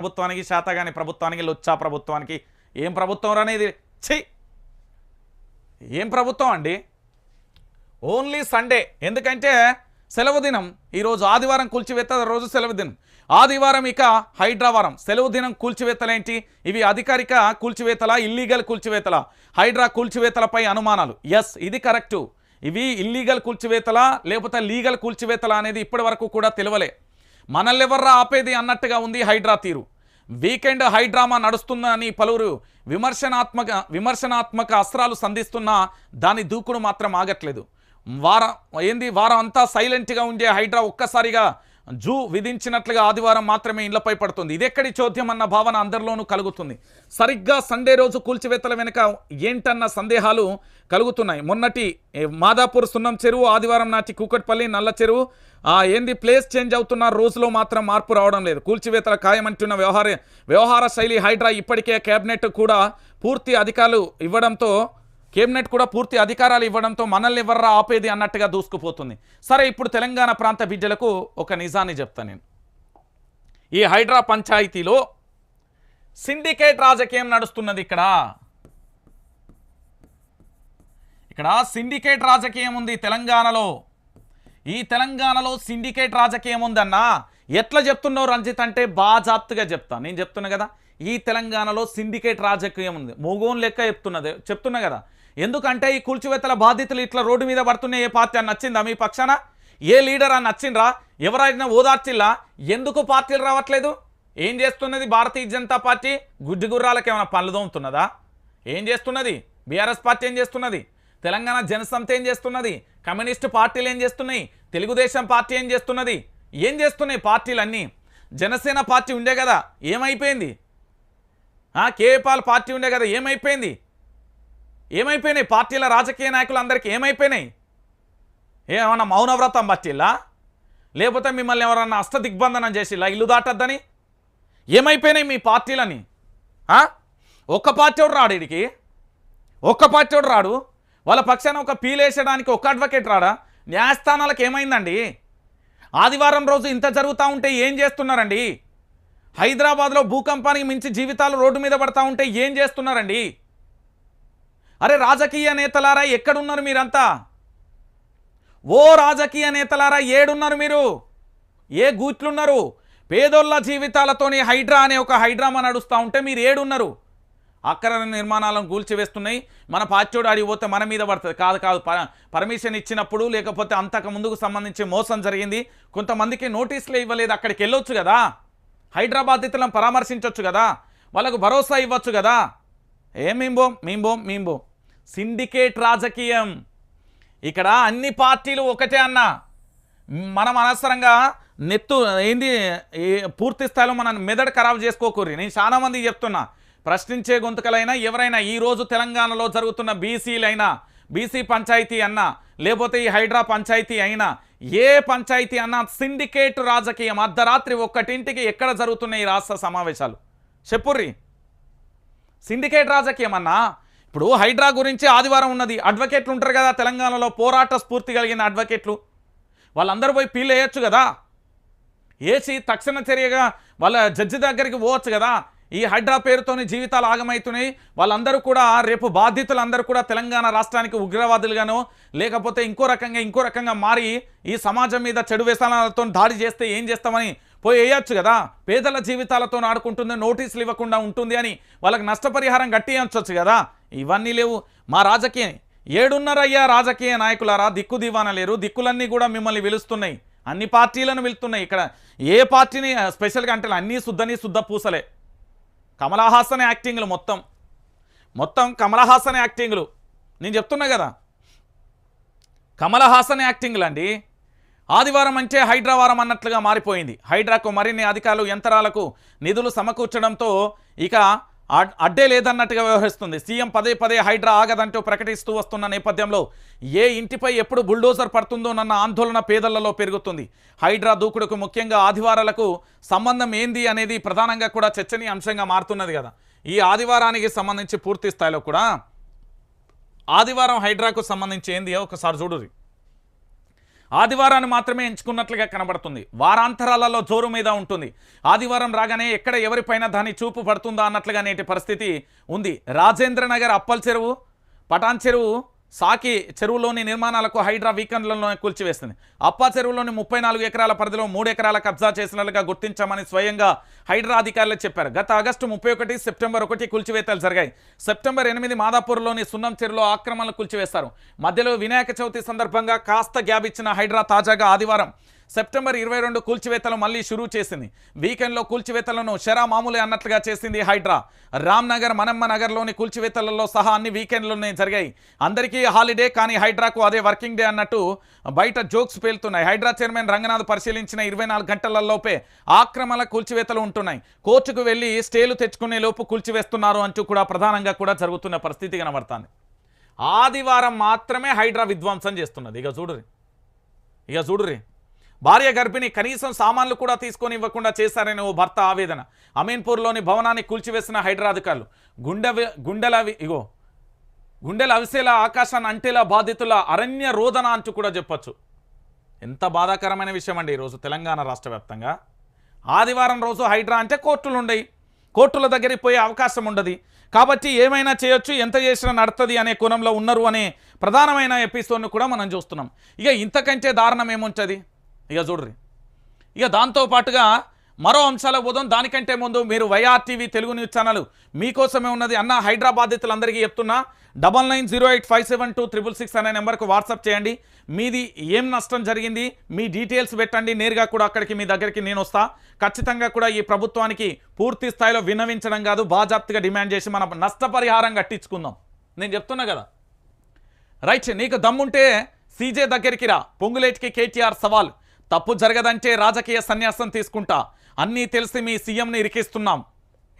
ప్రభుత్వానికి శాతగాని ప్రభుత్వానికి లొచ్చా ప్రభుత్వానికి ఏం ప్రభుత్వం అనేది చెయ్యి ఏం ప్రభుత్వం అండి? Only Sunday. ఎందుకంటే సెలవు దినం. ఈరోజు ఆదివారం కూల్చివేత రోజు సెలవు దినం. ఆదివారం ఇక హైడ్రావారం. సెలవు దినం కూల్చివేతలేంటి? ఇవి అధికారిక కూల్చివేతల ఇల్లీగల్ కూల్చివేతల? హైడ్రా కూల్చివేతలపై అనుమానాలు. ఎస్ ఇది కరెక్టు. ఇవి ఇల్లీగల్ కూల్చివేతల లేకపోతే లీగల్ కూల్చివేతల అనేది ఇప్పటి వరకు కూడా తెలియలే మనల్ని ఎవర్రా ఆపేది అన్నట్టుగా ఉంది హైడ్రా తీరు. వీకెండ్ హైడ్రామా నడుస్తుందని పలువురు విమర్శనాత్మక విమర్శనాత్మక అస్త్రాలు సంధిస్తున్నా దాని దూకుడు మాత్రం ఆగట్లేదు. వారం ఏంది వారం అంతా సైలెంట్గా ఉండే హైడ్రా ఒక్కసారిగా జూ విధించినట్లుగా ఆదివారం మాత్రమే ఇళ్ళపై పడుతుంది. ఇదెక్కడి చోద్యం అన్న భావన అందరిలోనూ కలుగుతుంది. సరిగ్గా సండే రోజు కూల్చివేతల వెనుక ఏంటన్న సందేహాలు కలుగుతున్నాయి. మొన్నటి మాదాపూర్ సున్నం చెరువు ఆదివారం నాటి కూకట్పల్లి నల్ల చెరువు ఏంది ప్లేస్ చేంజ్ అవుతున్న రోజులో మాత్రం మార్పు రావడం లేదు. కూల్చివేతల ఖాయమంటున్న వ్యవహార వ్యవహార శైలి హైడ్రా ఇప్పటికే కేబినెట్ కూడా పూర్తి అధికారులు ఇవ్వడంతో కేబినెట్ కూడా పూర్తి అధికారాలు ఇవ్వడంతో మనల్ని ఎవర్రా ఆపేది అన్నట్టుగా దూసుకుపోతుంది. సరే ఇప్పుడు తెలంగాణ ప్రాంత బిడ్డలకు ఒక నిజాన్ని చెప్తాను నేను. ఈ హైడ్రా పంచాయతీలో సిండికేట్ రాజకీయం నడుస్తున్నది ఇక్కడ. ఇక్కడ సిండికేట్ రాజకీయం ఉంది తెలంగాణలో. ఈ తెలంగాణలో సిండికేట్ రాజకీయం ఉందన్నా ఎట్లా చెప్తున్నావు రంజిత్ అంటే బాజాప్తుగా చెప్తాను నేను చెప్తున్నా కదా ఈ తెలంగాణలో సిండికేట్ రాజకీయం ఉంది. మోగోన్ లెక్క చెప్తున్నది చెప్తున్నా కదా. ఎందుకంటే ఈ కూల్చివేతల బాధితులు ఇట్లా రోడ్డు మీద పడుతున్నాయి ఏ పార్టీ అని నచ్చిందా మీ పక్షాన? ఏ లీడర్ అని నచ్చిండ్రా? ఎవరైనా ఓదార్చిల్లా? ఎందుకు పార్టీలు రావట్లేదు? ఏం చేస్తున్నది భారతీయ జనతా పార్టీ? గుడ్డి గుర్రాలకు ఏమైనా పనులు దోముతున్నదా? ఏం చేస్తున్నది? బీఆర్ఎస్ పార్టీ ఏం చేస్తున్నది? తెలంగాణ జనసమితి ఏం చేస్తున్నది? కమ్యూనిస్టు పార్టీలు ఏం చేస్తున్నాయి? తెలుగుదేశం పార్టీ ఏం చేస్తున్నది? ఏం చేస్తున్నాయి పార్టీలన్నీ? జనసేన పార్టీ ఉండే కదా ఏమైపోయింది? కేఏపాల్ పార్టీ ఉండే కదా ఏమైపోయింది? ఏమైపోయినాయి? పార్టీల రాజకీయ నాయకులు అందరికీ ఏమైపోయినాయి? ఏమన్నా మౌనవ్రతం పట్టిల్లా? లేకపోతే మిమ్మల్ని ఎవరన్నా అష్ట దిగ్బంధనం చేసిల్లా? ఇల్లు దాటద్దని? ఏమైపోయినాయి మీ పార్టీలని? ఒక్క పార్టీ ఒకడు రాడు ఇడికి? ఒక్క పార్టీ ఒకడు రాడు? వాళ్ళ పక్షాన ఒక పీలేసడానికి ఒక్క అడ్వకేట్ రాడా? న్యాయస్థానాలకు ఏమైందండి? ఆదివారం రోజు ఇంత జరుగుతూ ఉంటే ఏం చేస్తున్నారండి? హైదరాబాద్లో భూకంపానికి మించి జీవితాలు రోడ్డు మీద పడతా ఉంటే ఏం చేస్తున్నారండి? అరే రాజకీయ నేతలారా ఎక్కడున్నారు మీరంతా? ఓ రాజకీయ నేతలారా ఏడున్నారు మీరు? ఏ గూట్లున్నారు? పేదోళ్ళ జీవితాలతోని హైడ్రా అనే ఒక హైడ్రామా నడుస్తూ ఉంటే మీరు ఏడున్నారు. అక్కర నిర్మాణాలను కూల్చివేస్తున్నాయి మన పార్టీడు అడిగి పోతే మన మీద పడుతుంది. కాదు కాదు ప- పర్మిషన్ ఇచ్చినప్పుడు లేకపోతే అంతకు ముందుకు సంబంధించి మోసం జరిగింది. కొంతమందికి నోటీసులు ఇవ్వలేదు. అక్కడికి వెళ్ళొచ్చు కదా. హైదరాబాదితులను పరామర్శించవచ్చు కదా. వాళ్ళకు భరోసా ఇవ్వచ్చు కదా. ఏం మేంబోం మేంబోం మేంబోం సిండికేట్ రాజకీయం. ఇక్కడ అన్ని పార్టీలు ఒకటే అన్న. మనం అనవసరంగా నెత్తు ఏంది పూర్తి స్థాయిలో మన మెదడు ఖరాబ్ చేసుకోకూరి నేను చాలామంది చెప్తున్నా. ప్రశ్నించే గొంతుకలైనా ఎవరైనా ఈరోజు తెలంగాణలో జరుగుతున్న బీసీలైనా బీసీ పంచాయతీ అన్నా లేకపోతే ఈ హైడ్రా పంచాయతీ అయినా ఏ పంచాయతీ అన్నా సిండికేట్ రాజకీయం. అర్ధరాత్రి ఒక్కటింటికి ఎక్కడ జరుగుతున్నాయి ఈ రాష్ట్ర సమావేశాలు? చెప్పుర్రి. సిండికేట్ రాజకీయం అన్నా ఇప్పుడు హైడ్రా గురించి ఆదివారం ఉన్నది. అడ్వకేట్లు ఉంటారు కదా తెలంగాణలో పోరాట స్ఫూర్తి కలిగిన అడ్వకేట్లు. వాళ్ళందరూ పోయి పీల్ వేయచ్చు కదా. వేసి తక్షణ చర్యగా వాళ్ళ జడ్జి దగ్గరికి పోవచ్చు కదా. ఈ హైడ్రా పేరుతోని జీవితాలు ఆగమవుతున్నాయి వాళ్ళందరూ కూడా రేపు బాధితులందరూ కూడా తెలంగాణ రాష్ట్రానికి ఉగ్రవాదులుగాను లేకపోతే ఇంకో రకంగా ఇంకో రకంగా మారి ఈ సమాజం మీద చెడు వ్యసనాలతో దాడి చేస్తే ఏం చేస్తామని పోయి వేయచ్చు కదా. పేదల జీవితాలతో ఆడుకుంటుంది నోటీసులు ఇవ్వకుండా ఉంటుంది అని వాళ్ళకి నష్టపరిహారం గట్టించవచ్చు కదా. ఇవన్నీ లేవు. మా రాజకీయం ఏడున్నరయ్యా రాజకీయ నాయకులారా దిక్కు దివాన లేరు. దిక్కులన్నీ కూడా మిమ్మల్ని పిలుస్తున్నాయి అన్ని పార్టీలను పిలుస్తున్నాయి ఇక్కడ ఏ పార్టీని స్పెషల్గా అంటే అన్నీ శుద్ధని శుద్ధ పూసలే. కమలహాసన్ యాక్టింగ్లు మొత్తం. మొత్తం కమలహాసన్ యాక్టింగ్లు. నేను చెప్తున్నా కదా. కమలహాసన్ యాక్టింగ్లు అండి. ఆదివారం అంటే హైడ్రావారం అన్నట్లుగా మారిపోయింది. హైడ్రాకు మరిన్ని అధికారులు యంత్రాలకు నిధులు సమకూర్చడంతో ఇక అడ్డే లేదన్నట్టుగా వ్యవహరిస్తుంది. సీఎం పదే పదే హైడ్రా ఆగదంటూ ప్రకటిస్తూ వస్తున్న నేపథ్యంలో ఏ ఇంటిపై ఎప్పుడు బుల్డోజర్ పడుతుందోనన్న ఆందోళన పేదలలో పెరుగుతుంది. హైడ్రా దూకుడుకు ముఖ్యంగా ఆదివారాలకు సంబంధం ఏంది అనేది ప్రధానంగా కూడా చర్చనీయాంశంగా మారుతున్నది కదా. ఈ ఆదివారానికి సంబంధించి పూర్తి స్థాయిలో కూడా ఆదివారం హైడ్రాకు సంబంధించి ఏంది ఒకసారి చూడురి ఆదివారాన్ని మాత్రమే ఎంచుకున్నట్లుగా కనబడుతుంది. వారాంతరాలలో జోరు మీద ఉంటుంది. ఆదివారం రాగానే ఎక్కడ ఎవరిపైన దాని చూపు పడుతుందా అన్నట్లుగా నేటి పరిస్థితి ఉంది. రాజేంద్ర నగర్ అప్పల్ చెరువు పటాన్ చెరువు సాకి చెరువులోని నిర్మాణాలకు హైడ్రా వీకెండ్లలో కూల్చివేస్తుంది అప్పా చెరువులోని ముప్పై నాలుగు ఎకరాల పరిధిలో మూడు ఎకరాల కబ్జా చేసినట్లుగా గుర్తించామని స్వయంగా హైడ్రా అధికారులు చెప్పారు. గత ఆగస్టు ముప్పై ఒకటి సెప్టెంబర్ ఒకటి కూల్చివేతలు జరిగాయి. సెప్టెంబర్ ఎనిమిది మాదాపూర్లోని సున్నం చెరువులో ఆక్రమణలు కూల్చివేస్తారు మధ్యలో వినాయక చవితి సందర్భంగా కాస్త గ్యాబ్ ఇచ్చిన హైడ్రా తాజాగా ఆదివారం సెప్టెంబర్ ఇరవై రెండు కూల్చివేతలు మళ్ళీ షురూ చేసింది. వీకెండ్లో కూల్చివేతలను షరా మామూలే అన్నట్లుగా చేసింది హైడ్రా. రామ్నగర్ మనమ్మ నగర్లోని కూల్చివేతలలో సహా అన్ని వీకెండ్లోనే జరిగాయి. అందరికీ హాలిడే కానీ హైడ్రాకు అదే వర్కింగ్ డే అన్నట్టు బయట జోక్స్ పేలుతున్నాయి. హైడ్రా చైర్మన్ రంగనాథ్ పరిశీలించిన ఇరవై గంటలలోపే ఆక్రమణ కూల్చివేతలు ఉంటున్నాయి. కోర్టుకు వెళ్ళి స్టేలు తెచ్చుకునే లోపు కూల్చివేస్తున్నారు అంటూ కూడా ప్రధానంగా కూడా జరుగుతున్న పరిస్థితి కనబడుతుంది. ఆదివారం మాత్రమే హైడ్రా విధ్వంసం చేస్తున్నది. ఇక చూడురి ఇక చూడురి భార్య గర్భిణి కనీసం సామాన్లు కూడా తీసుకొని ఇవ్వకుండా చేశారని ఓ భర్త ఆవేదన. అమీన్పూర్లోని భవనాన్ని కూల్చివేసిన హైడ్రాధికారులు గుండె గుండెల ఇగో గుండెల అవిసేలా ఆకాశాన్ని అంటేలా బాధితుల అరణ్య రోదన అంటూ కూడా చెప్పొచ్చు. ఎంత బాధాకరమైన విషయం అండి ఈరోజు తెలంగాణ రాష్ట్ర ఆదివారం రోజు హైడ్రా అంటే కోర్టులు ఉండయి కోర్టుల దగ్గరికి పోయే అవకాశం ఉండదు. కాబట్టి ఏమైనా చేయొచ్చు ఎంత చేసినా నడుతుంది అనే కోణంలో ఉన్నారు అనే ప్రధానమైన ఎపిసోడ్ను కూడా మనం చూస్తున్నాం. ఇక ఇంతకంటే దారుణం ఏముంటుంది? ఇక చూడ్రి ఇక దాంతో పాటుగా మరో అంశాలకు పోదాం దానికంటే ముందు మీరు Y R TV Telugu news channel మీకోసమే ఉన్నది అన్న హైదరాబాదితులందరికీ చెప్తున్నా. Double nine zero eight five seven two triple six అనే నెంబర్కు వాట్సాప్ చేయండి. మీది ఏం నష్టం జరిగింది మీ డీటెయిల్స్ పెట్టండి. నేరుగా కూడా అక్కడికి మీ దగ్గరికి నేను వస్తా. ఖచ్చితంగా కూడా ఈ ప్రభుత్వానికి పూర్తి స్థాయిలో విన్నవించడం కాదు. బాజాప్తిగా డిమాండ్ చేసి మనం నష్టపరిహారం కట్టించుకుందాం. నేను చెప్తున్నా కదా. రైట్ నీకు దమ్ముంటే సీజే దగ్గరికి రా. పొంగులేటికి కేటీఆర్ సవాల్. తప్పు జరగదంటే రాజకీయ సన్యాసం తీసుకుంటా. అన్నీ తెలిసి మీ సీఎంని ఇరికిస్తున్నాం.